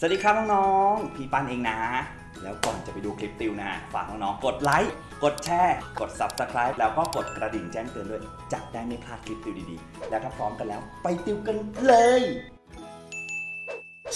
สวัสดีครับน้องๆ พี่ปันเองนะ แล้วก่อนจะไปดูคลิปติวนะ ฝากน้องๆ กดไลค์ กดแชร์ กด Subscribe แล้วก็กดกระดิ่งแจ้งเตือนด้วย จะได้ไม่พลาดคลิปติวดีๆ แล้วถ้าพร้อมกันแล้วไปติวกันเลย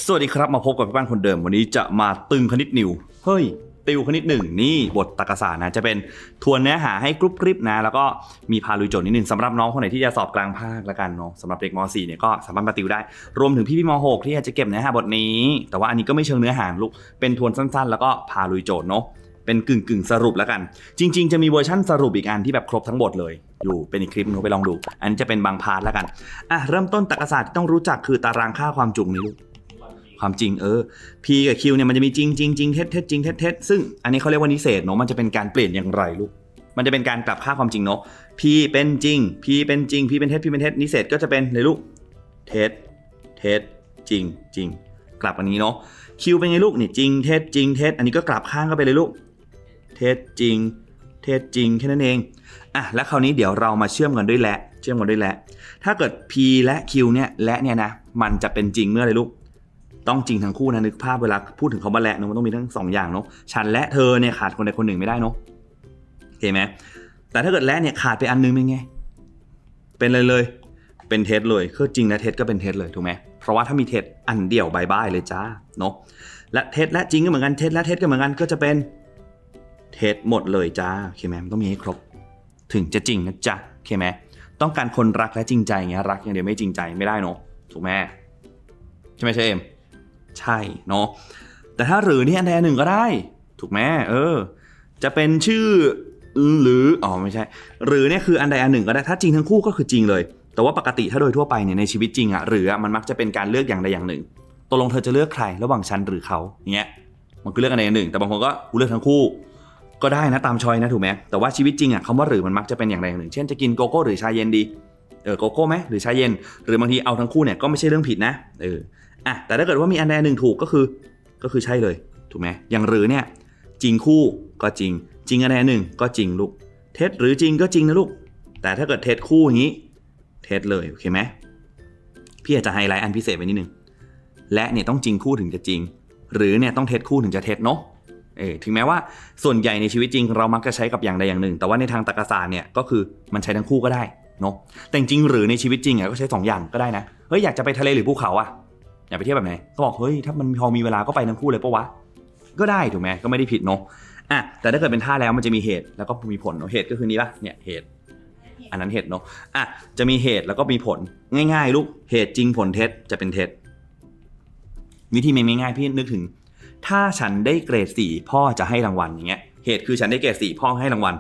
สวัสดีครับมาพบกับพี่ปันคนเดิมวันนี้จะมาตึงคณิตนิว เฮ้ย ติวคณิตหนึ่งนี่บทตรรกศาสตร์นะจะเป็นทวนเนื้อหาให้กรุบกริบนะ แล้วก็มีพาลุยโจทย์นิดนึงสำหรับน้องคนไหนที่จะสอบกลางภาคละกันเนาะสำหรับเด็กม .4 เนี่ยก็สามารถมาติวได้ รวมถึงพี่พี่ม .6 ที่อาจจะเก็บเนื้อหาบทนี้ แต่ว่าอันนี้ก็ไม่เชิงเนื้อหาลูกเป็นทวนสั้นๆ แล้วก็พาลุยโจทย์เนาะเป็นกึ่งกึ่งสรุปแล้วกัน จริง ๆ จะมีเวอร์ชั่นสรุปอีกอันที่แบบครบทั้งบทเลย อยู่เป็นอีกคลิปนึงไปลองดู อันนี้จะเป็นบางพาร์ทแล้วกันอะเริ่มต้นตรรกศาสตร์ที่ต้องรู้จักคือตารางค่าความจุนี่ลูก ความจริงเออ P กับ Q เนี่ยมันจะมีจริงจริงจริงเท็จเท็จจริงเท็จเท็จซึ่งอันนี้เขาเรียกว่านิเศษเนาะมันจะเป็นการเปลี่ยนอย่างไรลูกมันจะเป็นการกลับค่าความจริงเนาะ P เป็นจริง P เป็นจริง P เป็นเท็จ P เป็นเท็จนิเศษก็จะเป็นเลยลูกเท็จเท็จจริงจริงกลับอันนี้เนาะ Q เป็นไงลูกนี่จริงเท็จจริงเท็จอันนี้ก็กลับข้างก็ไปเลยลูกเท็จจริงเท็จจริงแค่นั้นเองอะแล้วคราวนี้เดี๋ยวเรามาเชื่อมกันด้วยและ เชื่อมกันด้วยและ ถ้าเกิด P และ Q เนี่ยและเนี่ยนะมันจะเป็นจริงเมื่อไรลูก ต้องจริงทั้งคู่นะนึกภาพเวลาพูดถึงคำว่าและเนอะมันต้องมีทั้งสองอย่างเนาะฉันและเธอเนี่ยขาดคนใดคนหนึ่งไม่ได้เนาะโอเคไหมแต่ถ้าเกิดและเนี่ยขาดไปอันนึงเป็นไง เป็นเลยเลย เป็นเท็จเลยคือจริงและเท็จก็เป็นเท็จเลยถูกไหมเพราะว่าถ้ามีเท็จอันเดียวบายบายเลยจ้าเนาะและเท็จและจริงก็เหมือนกันเท็จและเท็จก็เหมือนกันก็จะเป็นเท็จหมดเลยจ้าโอเคไหมมันต้องมีให้ครบ ถึงจะจริงนะจ๊ะโอเคไหมต้องการคนรักและจริงใจอย่างเงี้ยรักอย่างเดียวไม่จริงใจไม่ได้เนาะถูกไหมใช่ไหมเชม ใช่เนาะแต่ถ้าหรือนี่อันใดอันหนึ่งก็ได้ ถูกไหมเออ จะเป็นชื่อหรืออ๋อไม่ใช่ หรือเนี่ยคืออันใดอันหนึ่งก็ได้ถ้าจริงทั้งคู่ก็คือจริงเลย แต่ว่าปกติถ้าโดยทั่วไปเนี่ยในชีวิตจริงอะหรือมันมักจะเป็นการเลือกอย่างใดอย่างหนึ่งตกลงเธอจะเลือกใครระหว่างฉันหรือเขาเงี้ยมันคือเลือกอันใดอันหนึ่ง แต่บางคนก็กูเลือกทั้งคู่ ก็ได้นะตามชอยนะถูกไหมแต่ว่าชีวิตจริงอะคำว่าหรือมันมักจะเป็นอย่างใดอย่างหนึ่ง เช่นจะกินโกโก้หรือชาเย็นดีเออโกโก้ไหมหรือชาเย็น หรือบางทีเอาทั้งคู่เนี่ยก็ไม่ใช่เรื่องผิดนะเออ อะแต่ถ้าเกิดว่ามีอันใดหนึ่งถูกก็คือก็คือใช่เลยถูกไหมอย่างหรือเนี่ยจริงคู่ก็จริง จริงอันใดหนึ่งก็จริงลูก เท็จหรือจริงก็จริงนะลูก แต่ถ้าเกิดเท็จคู่อย่างนี้ เท็จเลยโอเคไหมพี่อาจจะไฮไลท์อันพิเศษไปนิดนึงและเนี่ยต้องจริงคู่ถึงจะจริง หรือเนี่ยต้องเท็จคู่ถึงจะเท็จเนาะเออถึงแม้ว่าส่วนใหญ่ในชีวิตจริง เรามักจะใช้กับอย่างใดอย่างหนึ่ง แต่ว่าในทางตรรกศาสตร์เนี่ยก็คือมันใช้ทั้งคู่ก็ได้เนาะแต่จริงหรือในชีวิตจริงอะก็ใช้สองอย่างก็ได้นะเฮ้ยอยากจะไปทะเลหรือภูเขาอะ อยากไปเที่ยวแบบไหนก็บอกเฮ้ยถ้ามันพอมีเวลาก็ไปทั้งคู่เลยปะวะก็ได้ถูกไหมก็ไม่ได้ผิดเนาะอะแต่ถ้าเกิดเป็นท่าแล้วมันจะมีเหตุแล้วก็มีผลเนาะเหตุก็คือนี้ปะเนี่ยเหตุ อันนั้นเหตุเนาะอะจะมีเหตุแล้วก็มีผลง่าย ๆ ลูกเหตุจริงผลเท็จจะเป็นเท็จวิธีมันง่ายพี่นึกถึง ถ้าฉันได้เกรดสี่พ่อจะให้รางวัลอย่างเงี้ยเหตุคือฉันได้เกรดสี่พ่อให้รางวัล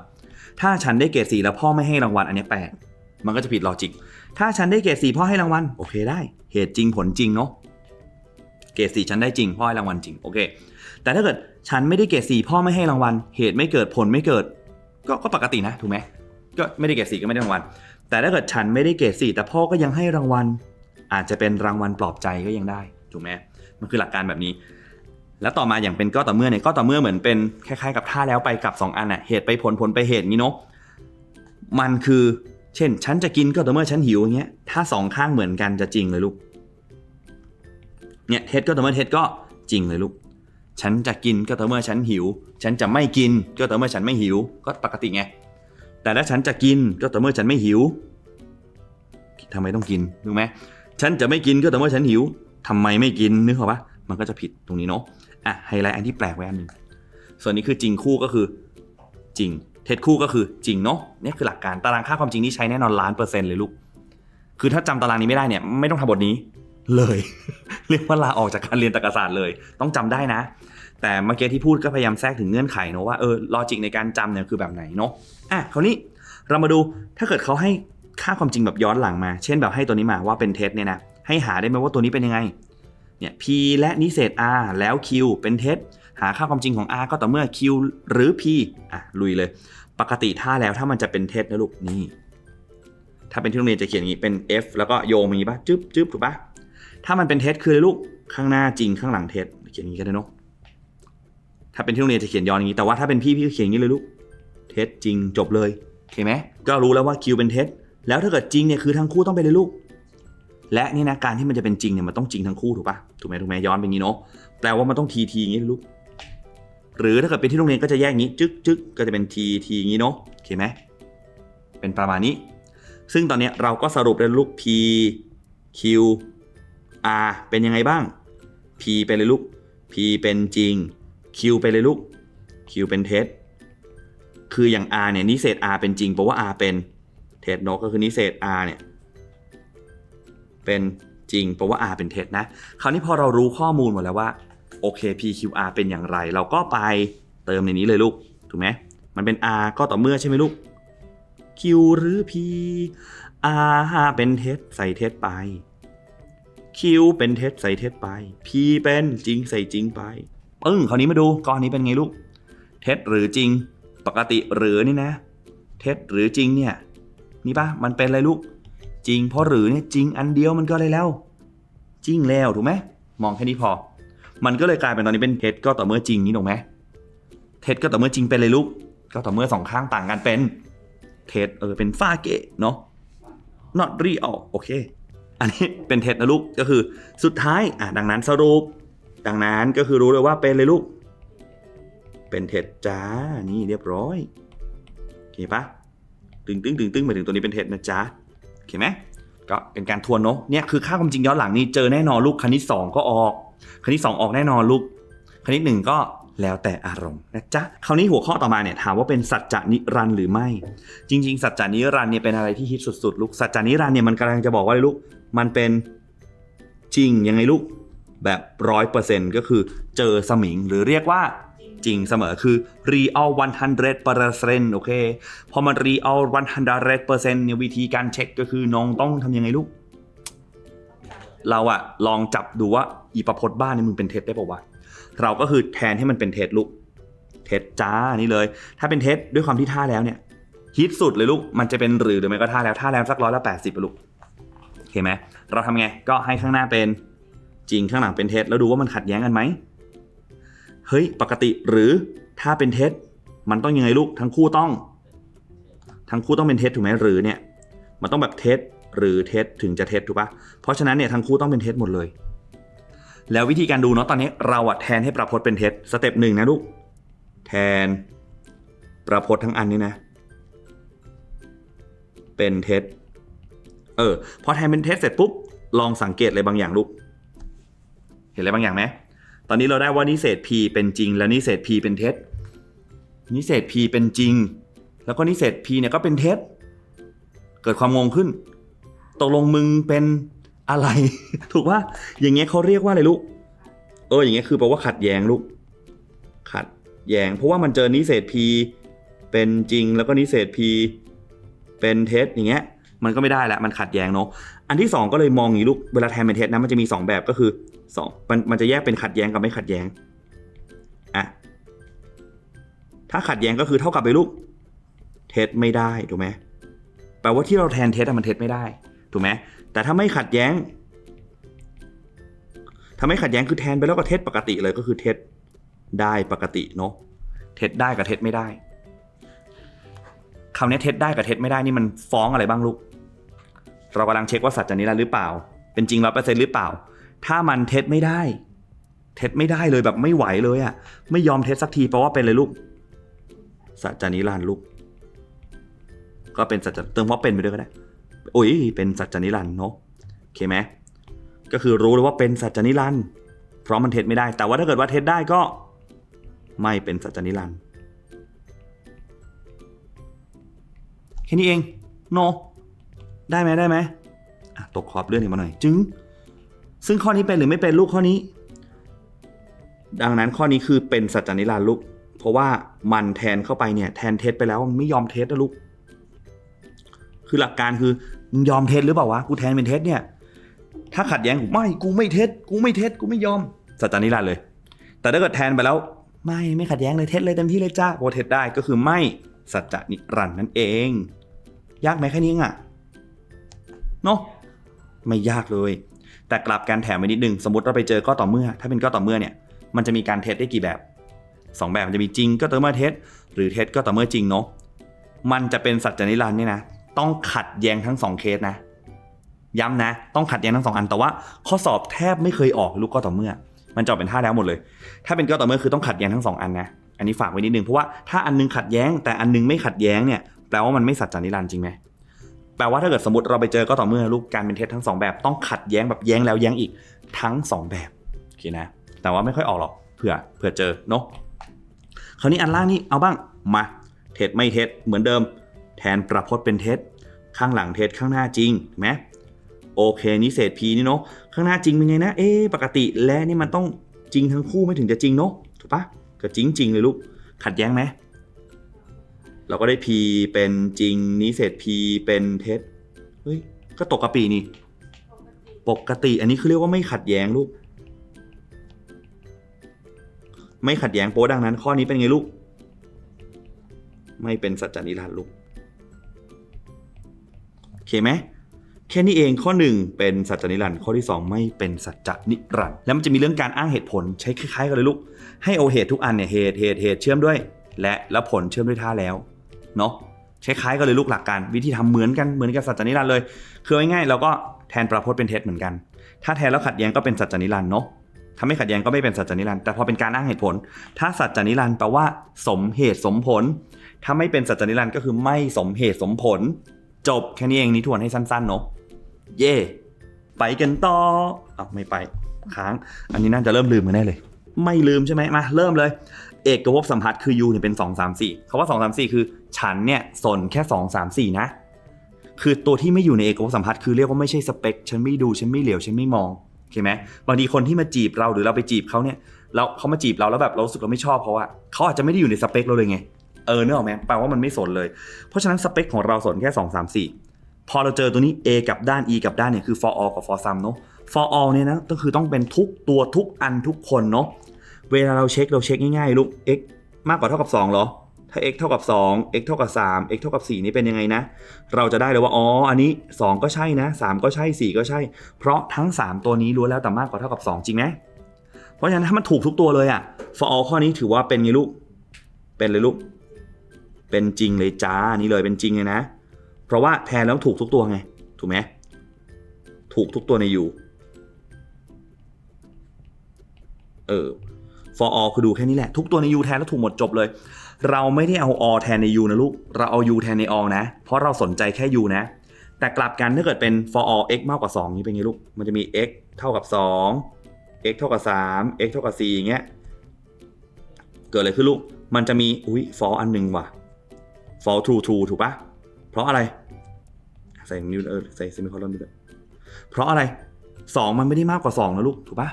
ถ้าฉันได้เกรดสี่แล้วพ่อไม่ให้รางวัลอันเนี้ยแปลกมันก็จะผิดลอจิก ถ้าฉันได้เกรดสี่พ่อให้รางวัลโอเคได้ เหตุจริงผลจริงเนาะ เกรดสี่ฉันได้จริงพ่อให้รางวัลจริงโอเค แต่ถ้าเกิดฉันไม่ได้เกรดสี่พ่อไม่ให้รางวัล เหตุไม่เกิดผลไม่เกิด ก็ก็ปกตินะถูกไหมก็ไม่ได้เกรดสี่ก็ไม่ได้รางวัล แต่ถ้าเกิดฉันไม่ได้เกรดสี่แต่พ่อก็ยังให้รางวัล อาจจะเป็นรางวัลปลอบใจก็ยังได้ถูกไหมมันคือหลักการแบบนี้ แล้วต่อมาอย่างเป็นก็ต่อเมื่อเนี่ยก็ต่อเมื่อเหมือนเป็นคล้ายๆกับท่าแล้วไปกับสองอันอะเหตุไปผลผลไปเหตุนี้เนาะมันคือ เช่น ฉันจะกินก็ต่อเมื่อฉันหิวอย่างเงี้ยถ้าสองข้างเหมือนกันจะจริงเลยลูก เนี่ยเท็จก็ต่อเมื่อเท็จก็จริงเลยลูก ฉันจะกินก็ต่อเมื่อฉันหิว ฉันจะไม่กินก็ต่อเมื่อฉันไม่หิว ก็ปกติไง แต่ถ้าฉันจะกินก็ต่อเมื่อฉันไม่หิวทำไมต้องกินถูกไหมฉันจะไม่กินก็ต่อเมื่อฉันหิวทำไมไม่กินนึกออกปะมันก็จะผิดตรงนี้เนาะอะไฮไลท์อันที่แปลกไว้อันหนึ่งส่วนนี้คือจริงคู่ก็คือจริง เท็จคู่ก็คือจริงเนาะนี่คือหลักการตารางค่าความจริงนี่ใช้แน่นอนล้านเปอร์เซ็นต์เลยลูก คือถ้าจำตารางนี้ไม่ได้เนี่ยไม่ต้องทำบทนี้ เลย เรียกว่าลาออกจากการเรียนตรรกศาสตร์เลย ต้องจำได้นะ แต่เมื่อกี้ที่พูดก็พยายามแทรกถึงเงื่อนไขเนอะว่าเออลอจิกในการจำเนี่ยคือแบบไหนเนาะอะคราวนี้เรามาดูถ้าเกิดเขาให้ค่าความจริงแบบย้อนหลังมา เช่นแบบให้ตัวนี้มาว่าเป็นเท็จเนี่ยนะให้หาได้ไหมว่าตัวนี้เป็นยังไงเนี่ย p และนิเศษ r แล้ว q เป็นเท็จหาค่าความจริงของ r ก็ต่อเมื่อ q หรือ p อะลุยเลย ปกติถ้าแล้วถ้ามันจะเป็นเท็จนะลูกนี่ถ้าเป็นที่โรงเรียนจะเขียนอย่างนี้เป็น f แล้วก็โยงมาอย่างนี้ปะจึ๊บจึ๊บถูกปะ ถ้ามันเป็นเท็จคือลูกข้างหน้าจริงข้างหลังเท็จเขียนอย่างนี้ก็ได้เนาะถ้าเป็นที่โรงเรียนจะเขียนย้อนอย่างนี้แต่ว่าถ้าเป็นพี่พี่ก็เขียนอย่างนี้เลยลูกเท็จจริงจบเลยโอเคไหมก็รู้แล้วว่า q เป็นเท็จแล้วถ้าเกิดจริงเนี่ยคือทั้งคู่ต้องเป็นเลยลูก และนี่นะการที่มันจะเป็นจริงเนี่ยมันต้องจริงทั้งคู่ถูกปะถูกไหมถูกไหมย้อนไปงี้เนาะแปลว่ามันต้องทีทีอย่างงี้ลูกหรือถ้าเกิดเป็นที่โรงเรียนก็จะแยกงี้จึ๊กจึ๊กก็จะเป็นทีทีอย่างงี้เนาะโอเคไหมเป็นประมาณนี้ ซึ่งตอนเนี้ยเราก็สรุปได้ลูก P Q R เป็นยังไงบ้าง P เป็นเลยลูก P เป็นจริง Q เป็นเลยลูก Q เป็นเท็จคืออย่าง R เนี่ยนิเศษ R เป็นจริงเพราะว่า R เป็นเท็จนาะก็คือนิเศษ R เนี่ยเป็นจริงเพราะว่า R เป็นเท็จนะ คราวนี้พอเรารู้ข้อมูลหมดแล้วว่าโอเค PQR เป็นอย่างไร เราก็ไปเติมในนี้เลยลูก ถูกไหมมันเป็น R ก็ต่อเมื่อใช่ไหมลูก Q หรือ P R เป็นเท็จใส่เท็จไป Q เป็นเท็จใส่เท็จไป P เป็นจริงใส่จริงไปปึ้งคราวนี้มาดูก้อนนี้เป็นไงลูก เท็จหรือจริง ปกติหรือนี่นะ เท็จหรือจริงเนี่ยนี่ปะมันเป็นอะไรลูก จริงเพราะหรือเนี่ยจริงอันเดียวมันก็เลยแล้ว จริงแล้วถูกไหมมองแค่นี้พอ มันก็เลยกลายเป็นตอนนี้เป็นเท็จก็ต่อเมื่อจริงนี่ถูกไหมเท็จก็ต่อเมื่อจริงเป็นเลยลูก ก็ต่อเมื่อสองข้างต่างกันเป็นเท็จเออเป็นฟาเกะเนาะ not real โอเค อันนี้เป็นเท็จนะลูกก็คือสุดท้ายอะดังนั้นสรุป ดังนั้นก็คือรู้เลยว่าเป็นเลยลูก เป็นเท็จจ้านี่เรียบร้อยโอเคปะตึงตึงตึงตึงมาถึงตัวนี้เป็นเท็จนะจ๊ะโอเคไหมก็เป็นการทวนเนาะเนี่ยคือค่าความจริงย้อนหลังนี่เจอแน่นอนลูกคณิตสองก็ออก คณิตสองออกแน่นอนลูก คณิตหนึ่งก็แล้วแต่อารมณ์นะจ๊ะคราวนี้หัวข้อต่อมาเนี่ยถามว่าเป็นสัจจนิรันต์หรือไม่ จริง ๆ สัจจานิรันต์เนี่ยเป็นอะไรที่ฮิตสุดๆ ลูกสัจจานิรันต์เนี่ยมันกำลังจะบอกว่าลูก มันเป็นจริงยังไงลูกแบบร้อยเปอร์เซ็นต์ก็คือเจอสมิงหรือเรียกว่าจริงเสมอคือ real 100%โอเค พอมัน real 100%เซ็นต์เนี่ยวิธีการเช็คก็คือน้องต้องทำยังไงลูก เราอะลองจับดูว่าอีประพจน์บ้านนี่มึงเป็นเท็จได้ป่าวะ เราก็คือแทนให้มันเป็นเท็จลูก เท็จจ้านี่เลย ถ้าเป็นเท็จด้วยความที่ท่าแล้วเนี่ยฮิตสุดเลยลูก มันจะเป็นหรือหรือไม่ก็ท่าแล้วท่าแล้วสักร้อยละแปดสิบลูก เคไหมเราทำไงก็ให้ข้างหน้าเป็นจริงข้างหลังเป็นเท็จแล้วดูว่ามันขัดแย้งกันไหมเฮ้ยปกติหรือถ้าเป็นเท็จมันต้องยังไงลูกทั้งคู่ต้อง ทั้งคู่ต้องเป็นเท็จถูกไหมหรือเนี่ยมันต้องแบบเท็จหรือเท็จถึงจะเท็จถูกปะเพราะฉะนั้นเนี่ยทั้งคู่ต้องเป็นเท็จหมดเลย แล้ววิธีการดูเนาะตอนนี้เราอะแทนให้ประพจน์เป็นเท็จสเต็ปหนึ่งนะลูกแทนประพจน์ทั้งอันนี้นะ เป็นเท็จ ออพอแทนเป็นเท็จเสร็จปุ๊บลองสังเกตอะไรบางอย่างลูก เห็นอะไรบางอย่างไหมตอนนี้เราได้ว่านิเศษ p เป็นจริง แล้วนิเศษ p เป็นเท็จนิเศษ p เป็นจริง แล้วก็นิเศษ p เนี่ยก็เป็นเท็จเกิดความงงขึ้นตกลงมึงเป็นอะไร ถูกว่าอย่างเงี้ยเขาเรียกว่าอะไรลูกเอออย่างเงี้ยคือแปลว่าขัดแย้งลูก ขัดแย้ง เพราะว่ามันเจอนิเศษ p เป็นจริงแล้วก็นิเศษ p เป็นเท็จอย่างเงี้ย มันก็ไม่ได้ละมันขัดแย้งเนาะอันที่สองก็เลยมองอย่างนี้ลูกเวลาแทนเป็นเท็จนะมันจะมีสองแบบก็คือสองมันมันจะแยกเป็นขัดแย้งกับไม่ขัดแย้งอะถ้าขัดแย้งก็คือเท่ากับไปลูกเท็จไม่ได้ถูกไหมแปลว่าที่เราแทนเท็จอะมันเท็จไม่ได้ถูกไหมแต่ถ้าไม่ขัดแย้งถ้าไม่ขัดแย้งคือแทนไปแล้วก็เท็จปกติเลยก็คือเท็จได้ปกติเนาะเท็จได้กับเท็จไม่ได้คำนี้เท็จได้กับเท็จไม่ได้นี่มันฟ้องอะไรบ้างลูก เรากำลังเช็คว่าสัจจานิรันดร์หรือเปล่า เป็นจริงร้อเปอร์เซ็นต์หรือเปล่า ถ้ามันเท็จไม่ได้ เท็จไม่ได้เลยแบบไม่ไหวเลยอะไม่ยอมเท็จสักทีแปลว่าเป็นเลยลูก สัจจานิรันดร์ลูก ก็เป็นสัจจะเติมว่าเป็นไปด้วยก็ได้โอ้ยเป็นสัจจานิรันดร์เนาะโอเคไหมก็คือรู้เลยว่าเป็นสัจจานิรันดร์เพราะมันเท็จไม่ได้ แต่ว่าถ้าเกิดว่าเท็จได้ก็ ไม่เป็นสัจจานิรันดร์แค่นี้เองโน ได้ไหมได้ไหมอะตกขอบเลื่อนอีกมาหน่อย จึง ซึ่งข้อนี้เป็นหรือไม่เป็นลูกข้อนี้ ดังนั้นข้อนี้คือเป็นสัจจานิรันดร์ลูก เพราะว่ามันแทนเข้าไปเนี่ยแทนเท็จไปแล้วมันไม่ยอมเท็จนะลูก คือหลักการคือมึงยอมเท็จหรือเปล่าวะกูแทนเป็นเท็จเนี่ย ถ้าขัดแย้งกูไม่กูไม่เท็จกูไม่เท็จกูไม่ยอมสัจจานิรันดร์เลย แต่ถ้าเกิดแทนไปแล้ว ไม่ไม่ขัดแย้งเลยเท็จเลยเต็มที่เลยจ้าโปเท็จได้ก็คือไม่สัจจานิรันดร์นั่นเอง ยากไหมแค่นี้องอะ เนาะไม่ยากเลย แต่กลับการแถมไปนิดนึง สมมติเราไปเจอก็ต่อเมื่อ ถ้าเป็นก็ต่อเมื่อเนี่ยมันจะมีการเท็จได้กี่แบบสองแบบมันจะมีจริงก็ต่อเมื่อเท็จหรือเท็จก็ต่อเมื่อจริงเนาะมันจะเป็นสัจจนิรันดร์เนี่ยนะต้องขัดแย้งทั้งสองเคสนะย้ำนะ ต้องขัดแย้งทั้งสองอันแต่ว่า ข้อสอบแทบไม่เคยออกลูกก็ต่อเมื่อ มันจะเป็นท่าแล้วหมดเลย ถ้าเป็นก็ต่อเมื่อคือต้องขัดแย้งทั้งสองอันนะอันนี้ฝากไว้นิดนึงเพราะว่าถ้าอันนึงขัดแย้ง แต่อันนึงไม่ขัดแย้งเนี่ยแปลว่ามันไม่สัจจานิรันดร์จริงไหม แปลว่าถ้าเกิดสมมติเราไปเจอก็ต่อเมื่อลูกการเป็นเท็จทั้งสองแบบต้องขัดแย้งแบบแย้งแล้วแย้งอีกทั้งสองแบบโอเคนะ แต่ว่าไม่ค่อยออกหรอกเผื่อเผื่อเจอเนาะคราวนี้อันล่างนี่เอาบ้างมาเท็จไม่เท็จเหมือนเดิม แทนประพจน์เป็นเท็จข้างหลังเท็จข้างหน้าจริงไหมโอเคนี่เศษ p นี่เนาะข้างหน้าจริงเป็นไงนะเอ๊ปกติและนี่มันต้องจริงทั้งคู่ไม่ถึงจะจริงเนาะถูกปะก็จริงจริงเลยลูกขัดแย้งไหม เราก็ได้ p เป็นจริงนี้เศษ p เป็นเท็จเฮ้ยก็ตกกระปีนี่ ปกติอันนี้คือเรียกว่าไม่ขัดแย้งลูก ไม่ขัดแย้งโป๊ดังนั้น ข้อนี้เป็นไงลูก ไม่เป็นสัจจนิรันดร์ลูกโอเคไหมแค่นี้เองข้อ 1 เป็นสัจจนิรันดร์ข้อที่ 2 ไม่เป็นสัจจนิรันดร์แล้วมันจะมีเรื่องการอ้างเหตุผลใช้คล้ายๆกันเลยลูก ให้เอาเหตุทุกอันเนี่ยเหตุเหตุเหตุเชื่อมด้วย และแล้วผลเชื่อมด้วยท่าแล้ว เนาะคล้ายๆกันเลยลูกหลักการวิธีทำเหมือนกันเหมือนกับสัจจนิรันดร์เลย คือง่ายๆเราก็แทนประพจน์เป็นเท็จเหมือนกัน ถ้าแทนแล้วขัดแย้งก็เป็นสัจจนิรันดร์เนาะถ้าไม่ขัดแย้งก็ไม่เป็นสัจจนิรันดร์แต่พอเป็นการอ้างเหตุผล ถ้าสัจจนิรันดร์แปลว่า สมเหตุสมผล ถ้าไม่เป็นสัจจนิรันดร์ก็คือไม่สมเหตุสมผล จบแค่นี้เองนี่ทวนให้สั้นๆเนาะเย่ไปกันต่ออะไม่ไปค้าง อันนี้น่าจะเริ่มลืมกันแน่เลย ไม่ลืมใช่ไหมมาเริ่มเลย เอกภพสัมพัทธ์คือ u เนี่ยเป็น2 3 4คาว่า2 3 4คือ ฉันเนี่ยสนแค่2 3 4นะ คือตัวที่ไม่อยู่ในเอกภพสัมพัทธ์คือเรียกว่าไม่ใช่สเปค ฉันไม่ดูฉันไม่เหลียวฉันไม่มองโอเคไหมบางทีคนที่มาจีบเราหรือเราไปจีบเขาเนี่ยแล้วเขามาจีบเราแล้วแบบเราสึกเราไม่ชอบเขาอะเขาอาจจะไม่ได้อยู่ในสเปคเราเลยไงเออเนออกไหมแปลว่ามันไม่สนเลย เพราะฉะนั้นสเปคของเราสนแค่ 2 3 4 พอเราเจอตัวนี้ A กับด้าน E กับด้านเนี่ยคือ for all กับ for some เนอะ for all เนี่ยนะก็คือต้องเป็นทุกตัวทุกอันทุกคนเนาะ เวลาเราเช็คเราเช็คง่ายๆลูก x มากกว่าเท่ากับ 2 เหรอ ถ้า x เท่ากับ 2 x เท่ากับ 3 x เท่ากับ 4 นี่เป็นยังไงนะ เราจะได้เลยว่า อ๋อ อันนี้ 2 ก็ใช่นะ 3 ก็ใช่ 4 ก็ใช่ เพราะทั้ง 3 ตัวนี้ล้วนแล้วแต่มากกว่าเท่ากับ 2 จริงไหมเพราะฉะนั้นถ้ามันถูกทุกตัวเลยอะ for all ข้อนี้ถือว่าเป็นไงลูก เป็นเลยลูก เป็นจริงเลยจ้า นี่เลยเป็นจริงเลยนะ เพราะว่าแทนแล้วถูกทุกตัวไง ถูกไหมถูกทุกตัวใน u เออ for all คือดูแค่นี้แหละ ทุกตัวใน u แทนแล้วถูกหมดจบเลย เราไม่ได้เอา all แทนใน u นะลูก เราเอา u แทนใน all นะ เพราะเราสนใจแค่ u นะ แต่กลับกันถ้าเกิดเป็น for all x มากกว่า 2 นี่เป็นไงลูก มันจะมี x เท่ากับ 2 x เท่ากับ 3 x เท่ากับ4อย่างเงี้ย เกิดอะไรขึ้นลูก มันจะมี อุ้ย for อันหนึ่งว่ะ for true true ถูกปะเพราะอะไร ใส่นิ้วเออใส่เซมิโคลอนด้วยเพราะอะไร 2 มันไม่ได้มากกว่า 2 นะลูก ถูกปะ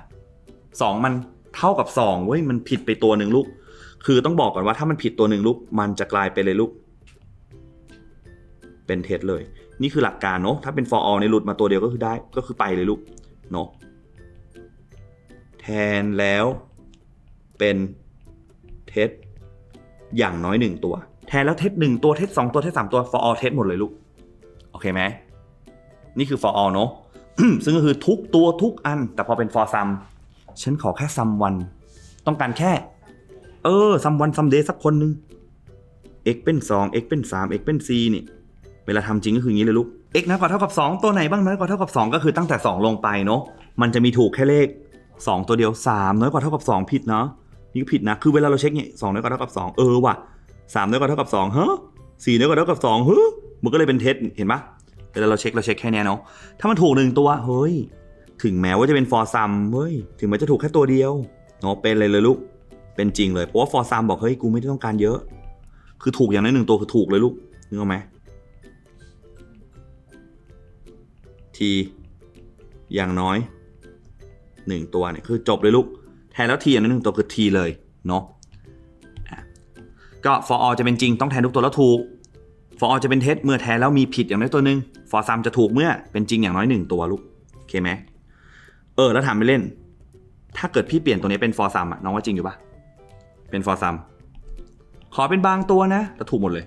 2มัน เท่ากับ2เว้ยมันผิดไปตัวหนึ่งลูก คือต้องบอกก่อนว่าถ้ามันผิดตัวหนึ่งลูกมันจะกลายเป็นเลยลูก เป็นเท็จเลย นี่คือหลักการเนาะถ้าเป็น for all ในหลุดมาตัวเดียวก็คือได้ก็คือไปเลยลูกเนาะแทนแล้วเป็นเท็จอย่างน้อยหนึ่งตัว แทนแล้วเท็จหนึ่งตัวเท็จสองตัวเท็จสามตัว for all เท็จหมดเลยลูกโอเคไหมนี่คือ for all เนาะซึ่งก็คือทุกตัวทุกอัน แต่พอเป็น for some ฉันขอแค่ someone ต้องการแค่ เออ someone someday สักคนนึง x เป็น2 x เป็น3 x เป็น c นี่ เวลาทำจริงก็คืออย่างนี้เลยลูก x น้อยกว่าเท่ากับ 2 ตัวไหนบ้างน้อยกว่าเท่ากับ 2 ก็คือตั้งแต่ 2 ลงไปเนาะมันจะมีถูกแค่เลข 2 ตัวเดียว 3 น้อยกว่าเท่ากับ 2 ผิดเนาะนี่ผิดนะ คือเวลาเราเช็คเนี่ย2น้อยกว่าเท่ากับ 2 เออว่ะ3น้อยกว่าเท่ากับ2เฮ้4น้อยกว่าเท่ากับ2เฮ้มันก็เลยเป็นเท็จเห็นปะเวลาเราเช็คเราเช็คแค่นี้เนาะถ้ามันถูกหนึ่งตัวเฮ้ย ถึงแม้ว่าจะเป็น for some เฮ้ยถึงแม้จะถูกแค่ตัวเดียวเนาะเป็นเลยเลยลูก เป็นจริงเลยเพราะว่า for some บอกเฮ้ยกูไม่ได้ต้องการเยอะ คือถูกอย่างน้อยหนึ่งตัวคือถูกเลยลูกนึกออกไหมทีอย่างน้อยหนึ่งตัวเนี่ยคือจบเลยลูก แทนแล้วทีอย่างน้อยหนึ่งตัวคือทีเลยเนาะอะก็ for all จะเป็นจริงต้องแทนทุกตัวแล้วถูก for all จะเป็นเท็จเมื่อแทนแล้วมีผิดอย่างน้อยตัวหนึ่ง for some จะถูกเมื่อเป็นจริงอย่างน้อยหนึ่งตัวลูกโอเคไหม เออ แล้วถามไปเล่น ถ้าเกิดพี่เปลี่ยนตัวนี้เป็นฟอร์ซัมอะน้องว่าจริงอยู่ปะเป็นฟอร์ซัมขอเป็นบางตัวนะแต่ถูกหมดเลย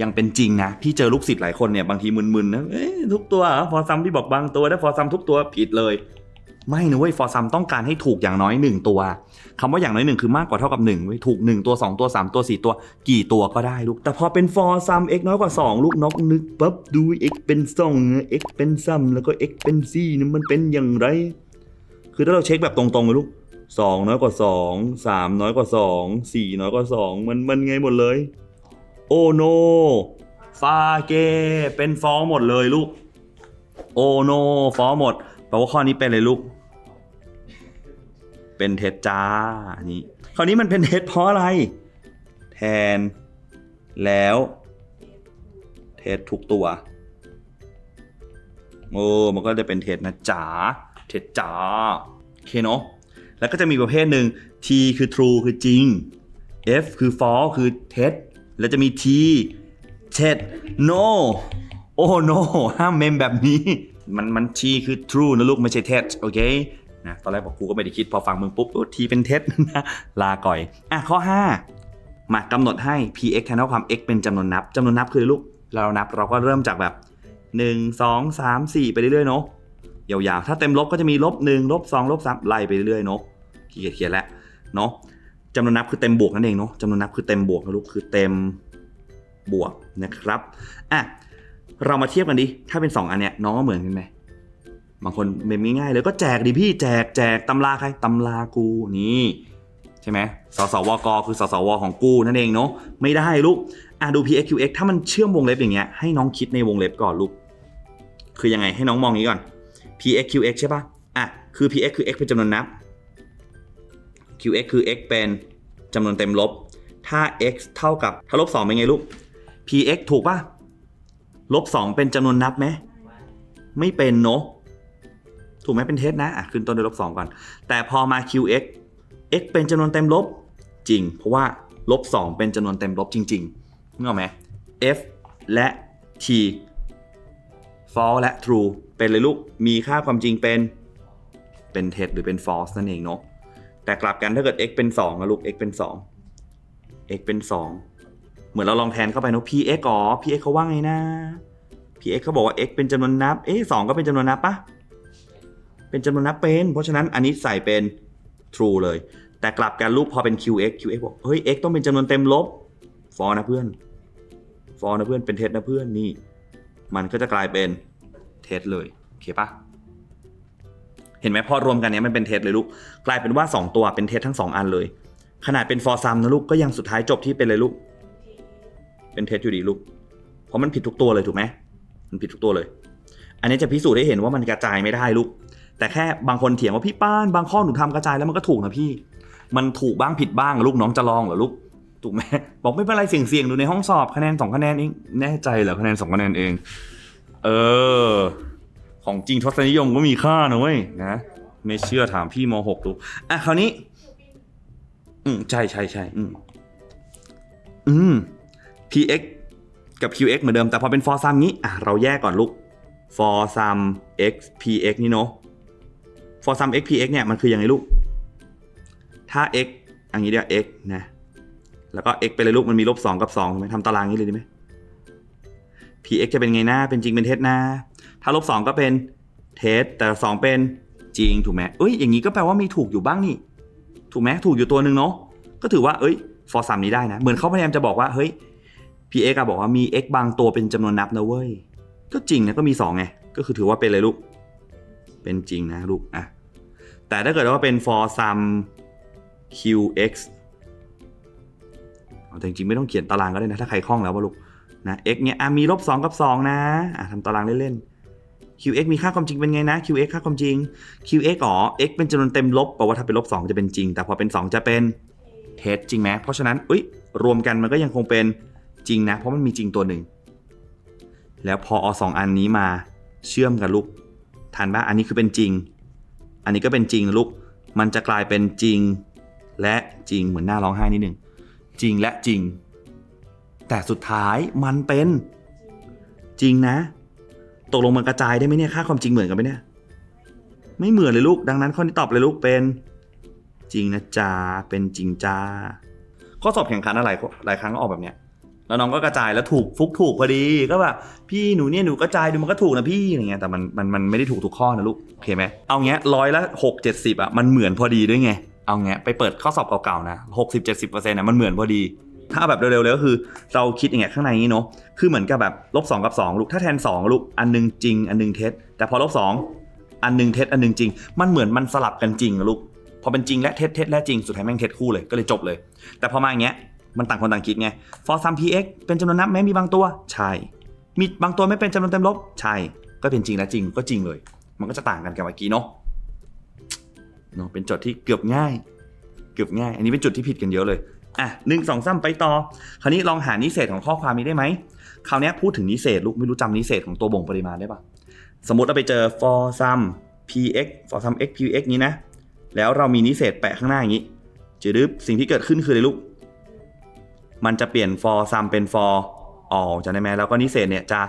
ยังเป็นจริงนะพี่เจอลูกศิษย์หลายคนเนี่ยบางทีมึนๆนะเอ๊ะทุกตัวเหรอฟอร์ซัมพี่บอกบางตัวถ้าฟอร์ซัมทุกตัวผิดเลย ไม่นะเว้ย for sum ต้องการให้ถูกอย่างน้อย 1 ตัวคำว่าอย่างน้อยหนึ่งคือมากกว่าเท่ากับ1เว้ยถูก 1 ตัว 2 ตัว 3 ตัว 4 ตัว กี่ตัวก็ได้ลูก แต่พอเป็น for sum x น้อยกว่า 2 ลูกนกนึกปั๊บดู x เป็น2 x เป็น sum แล้วก็ x เป็น4นี่มันเป็นอย่างไร คือถ้าเราเช็คแบบตรงๆเลยลูก2น้อยกว่า2 3น้อยกว่า2 4น้อยกว่า2มันมันไงหมดเลย โอโนฟาเกเป็นฟอหมดเลยลูก โอโนฟอหมดแปลว่าข้อนี้เป็นเลยลูก เป็นเท็จจ้านี่คราวนี้มันเป็นเท็จเพราะอะไร แทน แล้ว เท็จทุกตัวโอ้มันก็จะเป็นเท็จนะจ๋าเท็จจ๋าโอเคเนาะแล้วก็จะมีประเภทหนึ่ง T คือ true คือจริง F คือ false คือเท็จแล้วจะมี T เท็จ no โอ้ no ห้ามเมมแบบนี้ มันมัน T คือ true นะลูกไม่ใช่เท็จโอเค นะตอนแรกบอกกูก็ไม่ได้คิดพอฟังมึงปุ๊บโอ้ T เป็นเท็จนะลาก่อยอะข้อ 5 มากำหนดให้ px แทนเท่าความ x เป็นจำนวนนับจำนวนนับคือลูกเรานับเราก็เริ่มจากแบบ 1 2 3 4 ไปเรื่อยๆเนาะยาวๆ ถ้าเต็มลบก็จะมีลบ1ลบ2ลบ3ไล่ไปเรื่อยๆเนาะขี้เกียจเขียนแล้วเนาะจำนวนนับคือเต็มบวกนั่นเองเนาะจำนวนนับคือเต็มบวกนะลูกคือเต็มบวกนะครับอะเรามาเทียบกันดิถ้าเป็น 2 อันเนี้ยน้องก็เหมือนกันไหม บางคนเมมง่ายๆเลยก็แจกดิพี่แจกแจกตำราใครตำรากูนี่ใช่ไหมสสวกคือสสวของกูนั่นเองเนาะไม่ได้ลูกอะดู pxqx ถ้ามันเชื่อมวงเล็บอย่างเงี้ยให้น้องคิดในวงเล็บก่อนลูกคือยังไงให้น้องมองอย่างนี้ก่อน px qx ใช่ปะอะคือ px คือ x เป็นจำนวนนับ qx คือ x เป็นจำนวนเต็มลบ ถ้า x เท่ากับถ้าลบ2เป็นไงลูก px ถูกปะลบ2เป็นจำนวนนับไหมไม่เป็นเนอะ ถูกไหมเป็นเท็จนะอะขึ้นต้นด้วยลบ2ก่อน แต่พอมา qx x เป็นจำนวนเต็มลบจริง เพราะว่าลบ2เป็นจำนวนเต็มลบจริงๆนึกออกไหม f และ t false และ true เป็นเลยลูก มีค่าความจริงเป็น เป็นเท็จหรือเป็น false นั่นเองเนาะ แต่กลับกันถ้าเกิด x เป็น2นะลูก x เป็น 2 x เป็น 2 เหมือนเราลองแทนเข้าไปเนาะ px อ๋อ px เขาว่าไงนะ px เขาบอกว่า x เป็นจำนวนนับ เอ๊ะ2ก็เป็นจำนวนนับปะ เป็นจำนวนนับเป็น เพราะฉะนั้นอันนี้ใส่เป็น true เลย แต่กลับกันรูปพอเป็น qx qx บอกเฮ้ย x ต้องเป็นจำนวนเต็มลบ false นะเพื่อน false นะเพื่อนเป็นเท็จนะเพื่อนนี่ มันก็จะกลายเป็นเท็จเลยโอเคปะเห็นไหมพอรวมกันเนี้ยมันเป็นเท็จเลยลูกกลายเป็นว่า 2 ตัวเป็นเท็จทั้ง 2 อันเลย ขนาดเป็น for sum นะลูกก็ยังสุดท้ายจบที่เป็นเลยลูกเป็นเท็จอยู่ดีลูกเพราะมันผิดทุกตัวเลยถูกไหมมันผิดทุกตัวเลย อันนี้จะพิสูจน์ให้เห็นว่ามันกระจายไม่ได้ลูก แต่แค่บางคนเถียงว่าพี่ป้านบางข้อหนูทำกระจายแล้วมันก็ถูกนะพี่ มันถูกบ้างผิดบ้างลูกน้องจะลองเหรอลูกถูกไหมบอกไม่เป็นไรเสี่ยงๆดูในห้องสอบคะแนนสองคะแนนเองแน่ใจเหรอคะแนนสองคะแนนเอง เออ ของจริงทศนิยมก็มีค่านะเว้ยนะไม่เชื่อถามพี่มหกดูอะคราวนี้ อืมใช่ใช่ใช่อืมอืม px กับ qx เหมือนเดิมแต่พอเป็น for sum นี้อะเราแยกก่อนลูก for sum x px นี่เนาะ for sum x px เนี่ยมันคือยังไงลูก ถ้า x อันนี้เรียก x นะ แล้วก็ x ไปเลยลูกมันมีลบ2กับ2ถูกไหมทำตารางนี้เลยดีไหม px จะเป็นไงนะเป็นจริงเป็นเท็จนะถ้าลบ2ก็เป็นเท็จแต่2เป็นจริงถูกไหมเอ้ยอย่างนี้ก็แปลว่ามีถูกอยู่บ้างนี่ ถูกไหมถูกอยู่ตัวหนึ่งเนาะก็ถือว่าเอ้ย for sum นี้ได้นะ เหมือนเขาพยายามจะบอกว่าเฮ้ย px อะบอกว่ามี x บางตัวเป็นจำนวนนับนะเว้ยก็จริงนะก็มี2ไงก็คือถือว่าเป็นเลยลูก เป็นจริงนะลูกอะ แต่ถ้าเกิดว่าเป็น for sum qx เอาแต่จริงๆไม่ต้องเขียนตารางก็ได้นะ ถ้าใครคล่องแล้วว่าลูกนะ x เนี่ยอะมีลบ2กับ 2 นะะทำตารางเล่นๆ qx มีค่าความจริงเป็นไงนะ qx ค่าความจริง qx อ๋อ x เป็นจำนวนเต็มลบแปลว่าถ้าเป็นลบ2จะเป็นจริง แต่พอเป็น 2 จะเป็นเท็จจริงไหมเพราะฉะนั้นอุ้ยรวมกันมันก็ยังคงเป็นจริงนะ เพราะมันมีจริงตัวหนึ่ง แล้วพอเอาสองอันนี้มาเชื่อมกันลูกทันปะอันนี้คือเป็นจริง อันนี้ก็เป็นจริงนะลูกมันจะกลายเป็นจริงและจริงเหมือนหน้าร้องไห้นิดหนึ่งจริงและจริง แต่สุดท้ายมันเป็นจริงนะ ตกลงมันกระจายได้ไหมเนี่ยค่าความจริงเหมือนกันไหมเนี่ย ไม่เหมือนเลยลูก ดังนั้นข้อนี้ตอบเลยลูกเป็นจริงนะจ๊ะเป็นจริงจ้า ข้อสอบแข่งขันอะไรหลายครั้งก็ออกแบบเนี้ย แล้วน้องก็กระจายแล้วถูกฟุกถูกพอดีก็แบบพี่หนูเนี่ยหนูกระจายดูมันก็ถูกนะพี่อะไรเงี้ยแต่มันมันมันไม่ได้ถูกทุกข้อนะลูกโอเคไหมเอาเงี้ยร้อยละหกเจ็ดสิบอะมันเหมือนพอดีด้วยไงเอาเงี้ยไปเปิดข้อสอบเก่าๆนะหกสิบเจ็ดสิบเปอร์เซ็นต์อะมันเหมือนพอดี ถ้าแบบเร็วๆเลยก็คือเราคิดอย่างเงี้ยข้างในนี้เนาะคือเหมือนกับแบบลบสองกับสองลูกถ้าแทนสองลูกอันหนึงจริง อันหนึงเท็จแต่พอลบสองอันหนึงเท็จอันหนึงจริง มันเหมือนมันสลับกันจริงลูกพอเป็นจริงและเท็จเท็จและจริงสุดท้ายแม่งเท็จคู่เลยก็เลยจบเลย แต่พอมาอย่างเงี้ย มันต่างคนต่างคิดไง for some px เป็นจำนวนนับแม้มีบางตัว ใช่ มีบางตัวไม่เป็นจำนวนเต็มลบ ใช่ ก็เป็นจริงและจริงก็จริงเลย มันก็จะต่างกันกับเมื่อกี้เนาะเนาะเป็นโจทย์ที่เกือบง่าย เกือบง่าย อันนี้เป็นจุดที่ผิดกันเยอะเลย อะหนึ่งสองสามไปต่อ คราวนี้ลองหานิเศษของข้อความนี้ได้ไหม คราวนี้พูดถึงนิเศษลูกไม่รู้จำนิเศษของตัวบ่งปริมาณได้ปะสมมติเราไปเจอ for some px for some x px นี้นะ แล้วเรามีนิเศษแปะข้างหน้าอย่างนี้จืดบสิ่งที่เกิดขึ้นคืออะไรลูก มันจะเปลี่ยน for some เป็น for all จะได้ไหมแล้วก็นิเศษเนี่ยจะ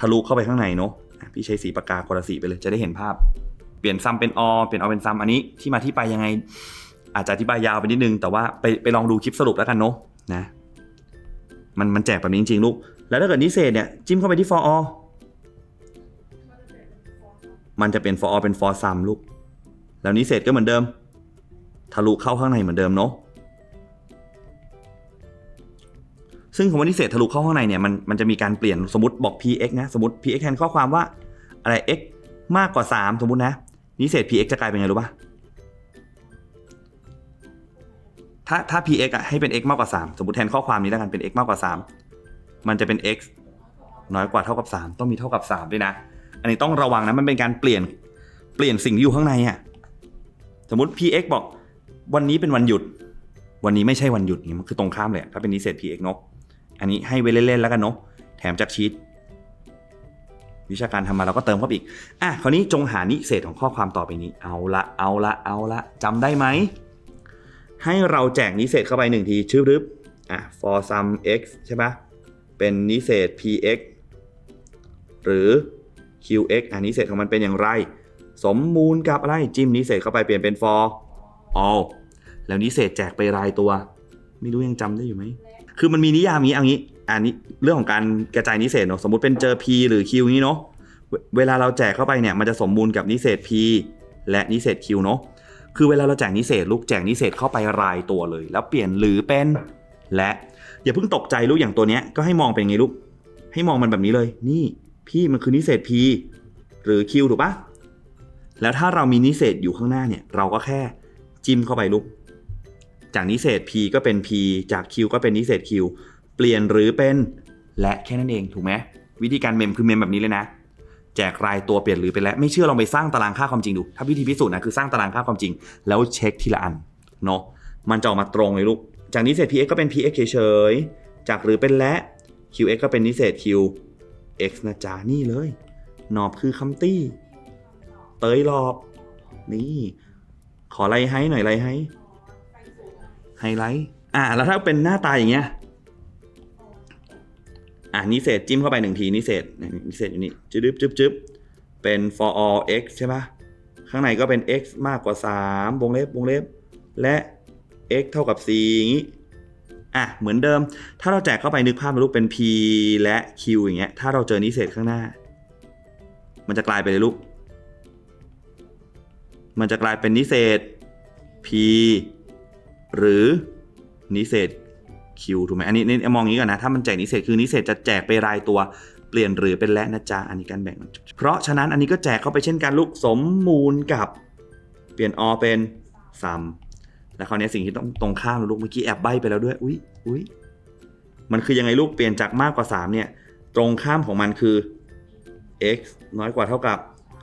ทะลุเข้าไปข้างในเนาะพี่ใช้สีปากกาคนละสีไปเลยจะได้เห็นภาพ เปลี่ยน some เป็น all เปลี่ยน all เป็น some อันนี้ที่มาที่ไปยังไง อาจจะอธิบายยาวไปนิดนึง แต่ว่าไปไปลองดูคลิปสรุปแล้วกันเนาะนะมันมันแจกแบบนี้จริงๆลูก แล้วถ้าเกิดนิเศษเนี่ยจิ้มเข้าไปที่ for all มันจะเป็น for all เป็น for some ลูก แล้วนิเศษก็เหมือนเดิม ทะลุเข้าข้างในเหมือนเดิมเนาะ ซึ่งคำว่านิเศษทะลุเข้าข้างในเนี่ยมันมันจะมีการเปลี่ยนสมมติบอก px นะสมมติ px แทนข้อความว่าอะไร x มากกว่า 3 สมมตินะนิเศษ px จะกลายเป็นไงรู้ปะถ้าถ้า px อะให้เป็น x มากกว่า 3 สมมติแทนข้อความนี้แล้วกันเป็น x มากกว่า 3 มันจะเป็น x น้อยกว่าเท่ากับ 3 ต้องมีเท่ากับ 3 ด้วยนะ อันนี้ต้องระวังนะมันเป็นการเปลี่ยนเปลี่ยนสิ่งที่อยู่ข้างในอะสมมติ px บอกวันนี้เป็นวันหยุด วันนี้ไม่ใช่วันหยุดนี่มันคือตรงข้ามเลยถ้าเป็นนิเศษ px เนอะ อันนี้ให้ไว้เล่นๆแล้วกันเนาะแถมจากชีตวิชาการทำมาเราก็เติมเข้าไปอีก อะ คราวนี้จงหานิเศษของข้อความต่อไปนี้ เอาละ เอาละ เอาละจำได้ไหม ให้เราแจกนิเศษเข้าไปหนึ่งที ชื่อรึบอะ for some x ใช่ปะเป็นนิเศษ px หรือ qx อะนิเศษของมันเป็นอย่างไร สมมูลกับอะไร จิ้มนิเศษเข้าไปเปลี่ยนเป็น for all แล้วนิเศษแจกไปรายตัว ไม่รู้ยังจำได้อยู่ไหม คือมันมีนิยามนี้เอางี้อันนี้เรื่องของการกระจายนิเศษเนาะสมมติเป็นเจอ p หรือ q นี้เนาะเวเวลาเราแจกเข้าไปเนี่ยมันจะสมบูรณ์กับนิเศษ p และนิเศษ q เนาะคือเวลาเราแจกนิเศษลูกแจกนิเศษเข้าไปรายตัวเลย แล้วเปลี่ยนหรือเป็นและอย่าเพิ่งตกใจลูกอย่างตัวเนี้ยก็ให้มองเป็นไงลูก ให้มองมันแบบนี้เลย นี่ พี่มันคือนิเศษ p หรือ q ถูกปะแล้วถ้าเรามีนิเศษอยู่ข้างหน้าเนี่ย เราก็แค่จิ้มเข้าไปลูก จากนิเศษ p ก็เป็น p จาก q ก็เป็นนิเศษ q เปลี่ยนหรือเป็นและแค่นั้นเองถูกไหมวิธีการเมมคือเมมแบบนี้เลยนะ แจกรายตัวเปลี่ยนหรือเป็นและไม่เชื่อลองไปสร้างตารางค่าความจริงดู ถ้าวิธีพิสูจน์นะคือสร้างตารางค่าความจริง แล้วเช็คทีละอันเนาะมันจะออกมาตรงเลยลูก จากนิเศษ px ก็เป็น px เฉยๆจากหรือเป็นและ qx ก็เป็นนิเศษ q x นะจ๊ะนี่เลยหนอบคือคำตี้ เตยหลอบนี่ ขอไลท์ให้หน่อยไลท์ให้ ไฮไลท์อะแล้วถ้าเป็นหน้าตาอย่างเงี้ยอะนิเศษจิ้มเข้าไปหนึ่งทีนิเศษนิเศษอยู่นี่จึ๊บจึ๊บจึ๊บเป็น for all x ใช่ปะข้างในก็เป็น x มากกว่า 3 วงเล็บวงเล็บ และ x เท่ากับ c อย่างนี้อะเหมือนเดิม ถ้าเราแจกเข้าไปนึกภาพเป็นรูปเป็น p และ q อย่างเงี้ยถ้าเราเจอนิเศษข้างหน้า มันจะกลายเป็นอะไรลูกมันจะกลายเป็นนิเศษ p หรือนิเศษ Q ถูกไหมอันนี้นี่มองอย่างนี้ก่อนนะ ถ้ามันแจกนิเศษคือนิเศษจะแจกไปรายตัวเปลี่ยนหรือเป็นและนะจ๊ะอันนี้การแบ่ง เพราะฉะนั้นอันนี้ก็แจกเข้าไปเช่นกันลูกสมมูลกับเปลี่ยนอเป็น sum แล้วคราวนี้สิ่งที่ต้องตรงข้ามลูกเมื่อกี้แอบใบไปแล้วด้วยอุ้ยอุ้ยมันคือยังไงลูกเปลี่ยนจากมากกว่า 3 เนี่ย ตรงข้ามของมันคือ x น้อยกว่าเท่ากับ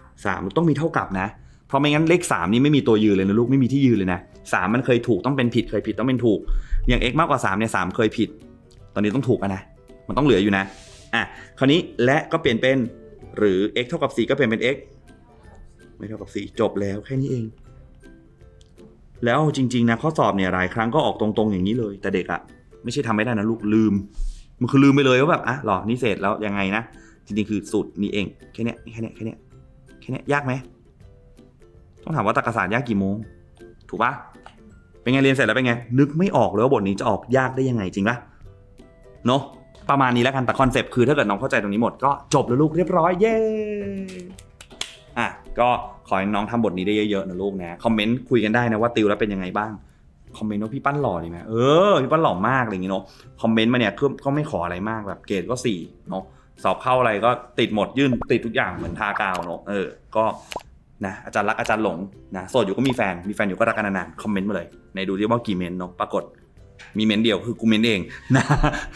3ต้องมีเท่ากับนะ เพราะไม่งั้นเลข 3 นี่ไม่มีตัวยืนเลยนะลูกไม่มีที่ยืนเลยนะ 3มันเคยถูกต้องเป็นผิดเคยผิดต้องเป็นถูก อย่าง x มากกว่า3เนี่ย3เคยผิด ตอนนี้ต้องถูกนะ มันต้องเหลืออยู่นะ อะ คราวนี้และก็เปลี่ยนเป็นหรือ x เท่ากับ 4 ก็เปลี่ยนเป็น x ไม่เท่ากับ 4 จบแล้วแค่นี้เอง แล้วจริงๆนะข้อสอบเนี่ยหลายครั้งก็ออกตรงๆอย่างนี้เลย แต่เด็กอะไม่ใช่ทำไม่ได้นะลูกลืม มันคือลืมไปเลยว่าแบบอะหรอนี่เสร็จแล้วยังไงนะ จริงๆคือสูตรนี้เองแค่เนี้ยแค่เนี้ยแค่เนี้ยแค่เนี้ยยากไหมต้องถามว่าตรรกศาสตร์ยากกี่โมง ถูกปะ เป็นไงเรียนเสร็จแล้วเป็นไง นึกไม่ออกเลยว่าบทนี้จะออกยากได้ยังไงจริงปะเนาะประมาณนี้แล้วกันแต่คอนเซปต์คือถ้าเกิดน้องเข้าใจตรงนี้หมดก็จบแล้วลูกเรียบร้อยเย้อะก็ขอให้น้องทำบทนี้ได้เยอะๆนะลูกนะคอมเมนต์คุยกันได้นะว่าติวแล้วเป็นยังไงบ้างคอมเมนต์ว่าพี่ปั้นหล่อดีไหมเออพี่ปั้นหล่อมากอะไรอย่างเงี้เนาะคอมเมนต์มาเนี่ยคือก็ไม่ขออะไรมากแบบเกรดก็สี่เนาะสอบเข้าอะไรก็ติดหมดยื่นติดทุกอย่างเหมือนทากาวเนาะเออก็ นะอาจารย์รักอาจารย์หลงนะโสดอยู่ก็มีแฟนมีแฟนอยู่ก็รักกันนานๆคอมเมนต์มาเลยในดูที่ว่ากี่เมนต์เนาะปรากฏมีเมนต์เดียวคือกูเมนต์เองนะ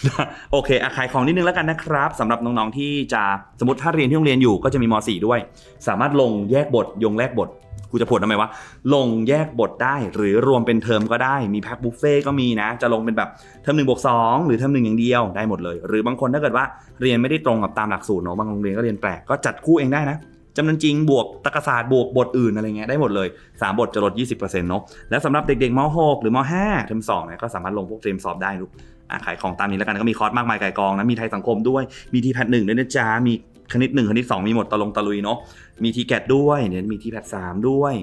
นะโอเคอะขายของนิดนึงแล้วกันนะครับสำหรับน้องๆที่จะสมมติถ้าเรียนที่โรงเรียนอยู่ก็จะมีม .4 ด้วย สามารถลงแยกบทยงแลกบทกูจะพูดทำไมวะลงแยกบทได้หรือรวมเป็นเทอมก็ได้มีแพ็คบุฟเฟ่ก็มีนะ จะลงเป็นแบบเทอมหนึ่งบวกสองหรือเทอมหนึ่งอย่างเดียวได้หมดเลย หรือบางคนถ้าเกิดว่าเรียนไม่ได้ตรงกับตามหลักสูตรเนาะบางโรงเรียนก็เรียนแปลกก็จัดคู่เองได้นะ จำนวนจริงบวกตรรกศาสตร์บวกบทอื่นอะไรเงี้ยได้หมดเลยสามบทจะลด 20%เนาะแล้วสำหรับเด็กๆม .6 หรือม .5 เทอม2เนี่ยก็สามารถลงพวกเตรียมสอบได้ลูกอะขายของตามนี้แล้วกันก็มีคอร์สมากมายไก่กองนะมีไทยสังคมด้วยมีทีแพทหนึ่งด้วยนะจ๊ะมีคณิตหนึ่งคณิตสองมีหมดตะลงตะลุยเนาะมีทีแกดด้วยเนี่ยมีทีแพทสามด้วย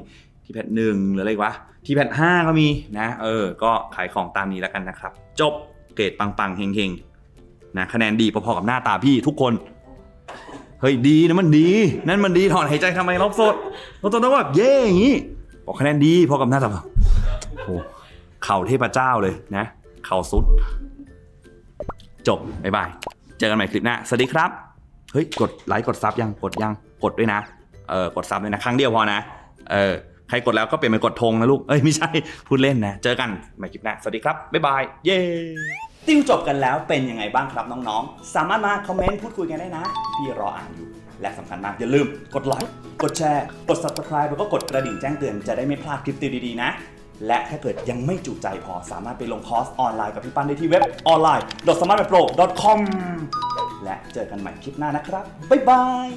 ทีแพทหนึ่งหรืออะไรวะทีแพทห้าก็มีนะเออก็ขายของตามนี้แล้วกันนะครับ จบเกรดปังๆเฮงๆนะ คะแนนดีพอๆกับหน้าตาพี่ทุกคน เฮ้ยดีนะมันดี นั่นมันดีถอนหายใจทำไมรอบสดเราต้องแบบเย่อย่างนี้บอกคะแนนดีพอกับหน้าตาแบบโอ้โหเข่าเทพเจ้าเลยนะ เข่าสุด จบบ๊ายบาย เจอกันใหม่คลิปหน้า สวัสดีครับ เฮ้ย กดไลค์กดซับยังกดยังกดด้วยนะ เออกดซับด้วยนะ ครั้งเดียวพอนะ เออใครกดแล้วก็เปลี่ยนเป็นกดธงนะลูก เอ้ยไม่ใช่พูดเล่นนะ เจอกันใหม่คลิปหน้า สวัสดีครับ บ๊ายบาย เย้ ติวจบกันแล้วเป็นยังไงบ้างครับน้องๆ สามารถมาคอมเมนต์พูดคุยกันได้นะ พี่รออ่านอยู่ และสำคัญมากอย่าลืมกดไลค์ กดแชร์ กด subscribe แล้วก็กดกระดิ่งแจ้งเตือนจะได้ไม่พลาดคลิปติวดีๆนะ และถ้าเกิดยังไม่จุใจพอสามารถไปลงคอร์สออนไลน์กับพี่ปั้นได้ที่เว็บออนไลน์ smartpro com และเจอกันใหม่คลิปหน้านะครับบ๊ายบาย